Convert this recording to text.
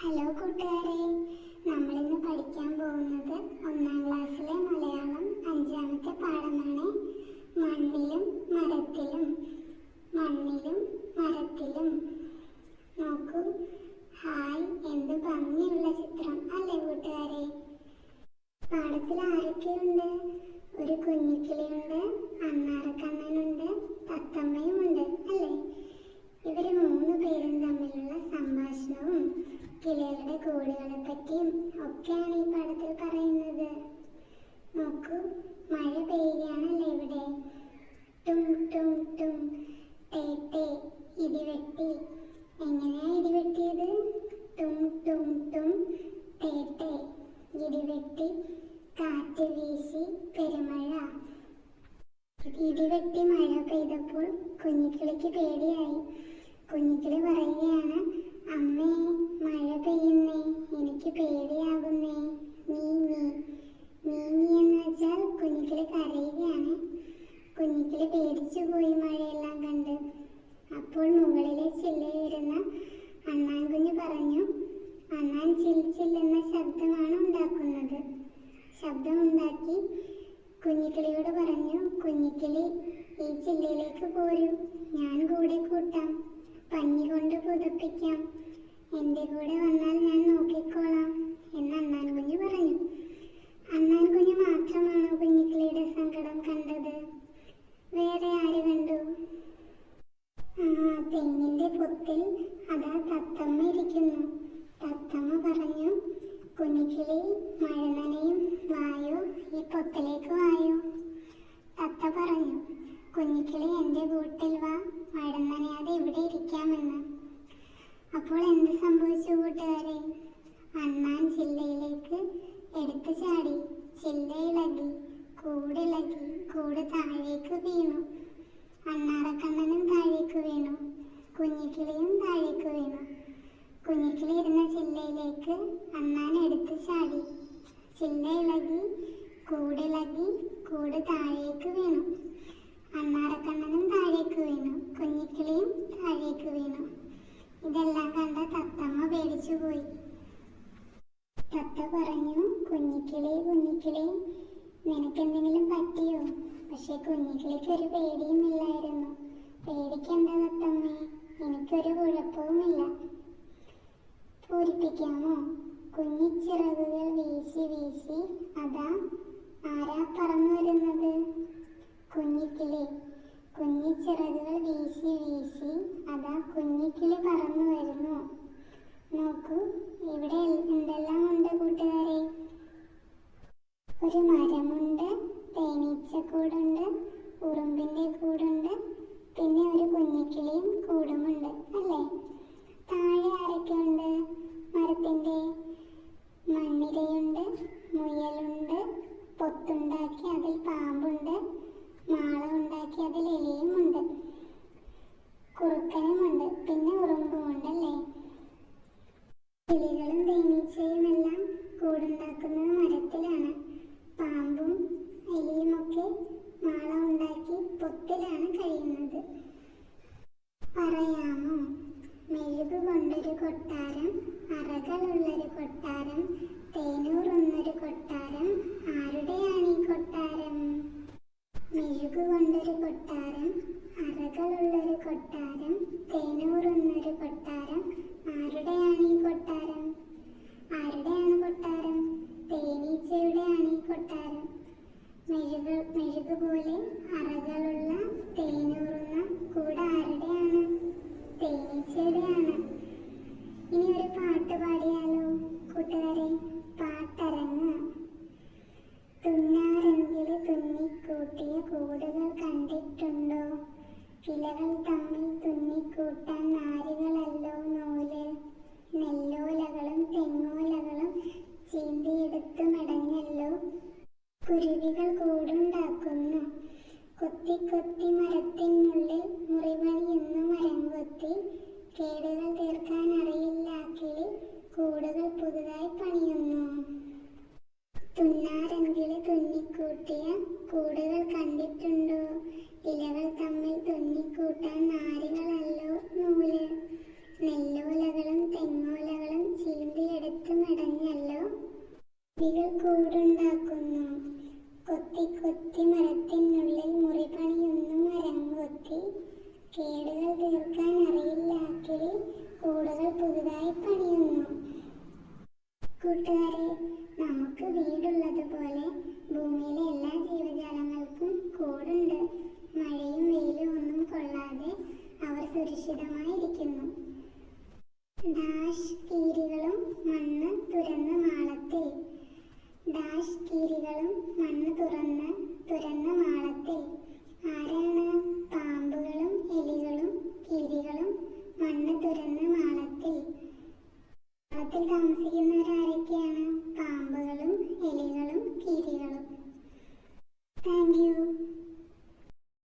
Hello കൂട്ടുകാരെ. നമ്മളിന്ന് പഠിക്കാൻ പോകുന്നത് ഒന്നാം ക്ലാസ്സിലെ മലയാളം അഞ്ചാമത്തെ പാഠമാണ്. മണ്ണിലും മരത്തിലും മണ്ണിലും മരത്തിലും. നോക്കൂ. ഹായ് എന്ത് ഭംഗിയുള്ള ചിത്രം അല്ലേ കൂട്ടുകാരെ? പാടത്തിൽ ആരൊക്കെയുണ്ട്? ഒരു കുഞ്ഞിക്കിളിയുണ്ട് അണ്ണാറക്കണ്ണനുണ്ട് തത്തമ്മയുമുണ്ട് അല്ലേ? ഇവർ മൂന്ന് പേരും തമ്മിലുള്ള സംഭാഷണവും കിളികളുടെ കൂടുകളെ പറ്റിയും ഒക്കെയാണ് ഈ പാഠത്തിൽ പറയുന്നത്. നോക്കൂ മഴ പെയ്യുകയാണല്ലോ ഇവിടെ. ടും ടും ടും ടേ ഇടിവെട്ടി. എങ്ങനെയാ ഇടിവെട്ടിയത്? ടും ടും ടേ ടേ ഇടിവെട്ടി കാറ്റ് വീശി പെരുമഴ. ഇടിവെട്ടി മഴ പെയ്തപ്പോൾ കുഞ്ഞിക്കിളിക്ക് പേടിയായി. കുഞ്ഞിക്കിളി പറയുകയാണ് അമ്മേ മഴ പെയ്യുന്നേ എനിക്ക് പേടിയാകുന്നേ നീ നീ നീ നീ എന്ന് വെച്ചാൽ കുഞ്ഞിക്കിളി കരയുകയാണ്. കുഞ്ഞിക്കിളി പേടിച്ചു പോയി മഴയെല്ലാം കണ്ട്. അപ്പോൾ മുകളിലെ ചില്ലയിരുന്ന അണ്ണാൻ കുഞ്ഞ് പറഞ്ഞു അണ്ണാൻ ചിൽ ചില്ലെന്ന ശബ്ദമാണ് ഉണ്ടാക്കുന്നത്. ശബ്ദമുണ്ടാക്കി കുഞ്ഞിക്കിളിയോട് പറഞ്ഞു കുഞ്ഞിക്കിളി ഈ ചില്ലയിലേക്ക് പോരൂ. ഞാൻ കൂടെ കൂട്ടാം. പഞ്ഞി കൊണ്ട് പുതപ്പിക്കാം. എന്റെ കൂടെ വന്നാൽ ഞാൻ നോക്കിക്കോളാം എന്ന് അണ്ണാൻ കുഞ്ഞ് പറഞ്ഞു. അണ്ണാൻ കുഞ്ഞ് മാത്രമാണോ കുഞ്ഞിക്കിളിയുടെ സങ്കടം കണ്ടത്? വേറെ ആര് കണ്ടു? ആ പൊത്തിൽ അതാ തത്തമ്മ ഇരിക്കുന്നു. തത്തമ്മ പറഞ്ഞു കുഞ്ഞിക്കിളി മഴ നനയും വായോ ഈ പൊത്തിലേക്ക് പറഞ്ഞു കുഞ്ഞിക്കിളി എന്റെ കൂട്ടിൽ വാ. മഴ നനയാതെ ഇവിടെ ഇരിക്കാമെന്ന്. അപ്പോൾ എന്ത് സംഭവിച്ചു കൂട്ടുകാരെ? അണ്ണാൻ ചില്ലയിലേക്ക് എടുത്തു ചാടി. ചില്ലയിളകി കൂടിളകി കൂട് താഴേക്ക് വീണു. അണ്ണാറക്കണ്ണനും താഴേക്ക് വീണു. കുഞ്ഞിക്കിളിയും താഴേക്ക് വീണു. കുഞ്ഞിക്കിളി ഇരുന്ന ചില്ലയിലേക്ക് അണ്ണാൻ എടുത്തു ചാടി. ചില്ലയിളകി കൂടിളകി കൂട് താഴേക്ക് വീണു. അണ്ണാറക്കണ്ണനും താഴേക്ക് വീണു. കുഞ്ഞിക്കിളിയും താഴേക്ക് വീണു. ഇതെല്ലാം കണ്ട തത്തമ്മ പേടിച്ചു പോയി. തത്ത പറഞ്ഞു കുഞ്ഞിക്കിളി കുഞ്ഞിക്കിളി നിനക്കെന്തെങ്കിലും പറ്റിയോ? പക്ഷെ കുഞ്ഞിക്കിളിക്ക് ഒരു പേടിയും ഇല്ലായിരുന്നു. പേടിക്കണ്ട തത്തമ്മേ? എനിക്കൊരു കുഴപ്പവുമില്ല. പൂരിപ്പിക്കാമോ? കുഞ്ഞിച്ചിറകുകൾ വീശി വീശി അതാ ആരാ പറന്നു വരുന്നത്? കുഞ്ഞിക്കിളി. കുഞ്ഞിച്ചിറകുകൾ വീശി വീശി അതാ കുഞ്ഞിക്കിളി പറന്നു വരുന്നു. നോക്കൂ ഇവിടെ എന്തെല്ലാം ഉണ്ട് കൂട്ടുകാരെ? ഒരു മരമുണ്ട് തേനീച്ചക്കൂടുണ്ട് ഉറുമ്പിന്റെ കൂടുണ്ട് പിന്നെ ഒരു കുഞ്ഞിക്കിളിയും കൂടുമുണ്ട് അല്ലേ? താഴെ ആരൊക്കെയുണ്ട് മരത്തിന്റെ മണ്ണിരയുണ്ട് മുയലുണ്ട് പൊത്തുണ്ടാക്കി അതിൽ പാമ്പുണ്ട് ഉണ്ടാക്കി ഉണ്ട് എലിയുമുണ്ട് കുറുക്കനുമുണ്ട്. പിന്നെ ഉറുമ്പുമുണ്ടല്ലേ? തേനീച്ചയും എല്ലാം കൂടുണ്ടാക്കുന്നത് മരത്തിലാണ്. പാമ്പും എലിയുമൊക്കെ മാള ഉണ്ടാക്കി പൊത്തിലാണ് കഴിയുന്നത്. പറയാമോ? മെഴുക് കൊണ്ടൊരു കൊട്ടാരം അറകളുള്ളൊരു കൊട്ടാരം തേനൂറുന്നൊരു കൊട്ടാരം ആരുടെയാണ് ഈ കൊട്ടാരം? മെഴുകു കൊണ്ടൊരു കൊട്ടാരം അറകളുള്ളൊരു കൊട്ടാരം തേനൂറുന്നൊരു കൊട്ടാരം. ആരുടെയാണ് ഈ കൊട്ടാരം? ആരുടെയാണ് കൊട്ടാരം? തേനീച്ചയുടെയാണ് ഈ കൊട്ടാരം. മെഴുക് മെഴുക് പോലെ അറകളുള്ള തേനൂറുന്ന കൂടെ ആരുടെയാണ്? തേനീച്ചയുടെയാണ്. ഇനി ഒരു പാട്ട് പാടിയാലോ കൂട്ടുകാരെ പാട്ടരങ്ങ് തുന്നാരെങ്കിൽ തുന്നിക്കൂട്ടിയ കൂടുകൾ കണ്ടിട്ടുണ്ടോ ഇലകൾ തമ്മിൽ തുന്നിക്കൂട്ടാൻ നാരുകളല്ലോ നൂൽ. നെല്ലോലകളും തെങ്ങോലകളും ചീന്തിയെടുത്തു മടഞ്ഞല്ലോ കുരുവികൾ കൂടുണ്ടാക്കുന്നു. കൊത്തി കൊത്തി മരത്തിനുള്ളിൽ മുറിവണിയുന്നു മരം കൊത്തി. കേടുകൾ തീർക്കാൻ അറിയില്ല കൂടുകൾ പുതുതായി പണിയുന്നു. തുന്നാരെങ്കിൽ തുന്നിക്കൂട്ടിയ കൂടുകൾ കണ്ടിട്ടുണ്ടോ? ഇലകൾ തമ്മിൽ തുന്നിക്കൂട്ടാൻ നാരുകളല്ലോ നൂൽ. നെല്ലോലകളും തെങ്ങോലകളും ചീന്തി കിളികൾ കൂടുണ്ടാക്കുന്നു. കൊത്തി കൊത്തി മരത്തിനുള്ളിൽ മുറി പണിയുന്നു മരം കൊത്തി കേടുകൾ തീർക്കാൻ അറിയില്ലാക്കിളി കിളി കൂടുകൾ പുതുതായി പണിയുന്നു. കൂട്ടുകാരെ നമുക്ക് വീടുള്ളത് പോലെ ഭൂമിയിലെ എല്ലാ ജീവജാലങ്ങൾക്കും കൂടുണ്ട് മഴയും വെയിലും ഒന്നും കൊള്ളാതെ അവർ സുരക്ഷിതമായിരിക്കുന്നു ഡാഷ് കീരികളും മണ്ണ് തുരന്ന മാളത്തിൽ ഡാഷ് കീരികളും മണ്ണ് തുറന്ന് തുരന്ന മാളത്തിൽ. ആരാണ്? പാമ്പുകളും എലികളും കീരികളും മണ്ണ് തുരന്ന മാളത്തിൽ. മാളത്തിൽ താമസിക്കുന്ന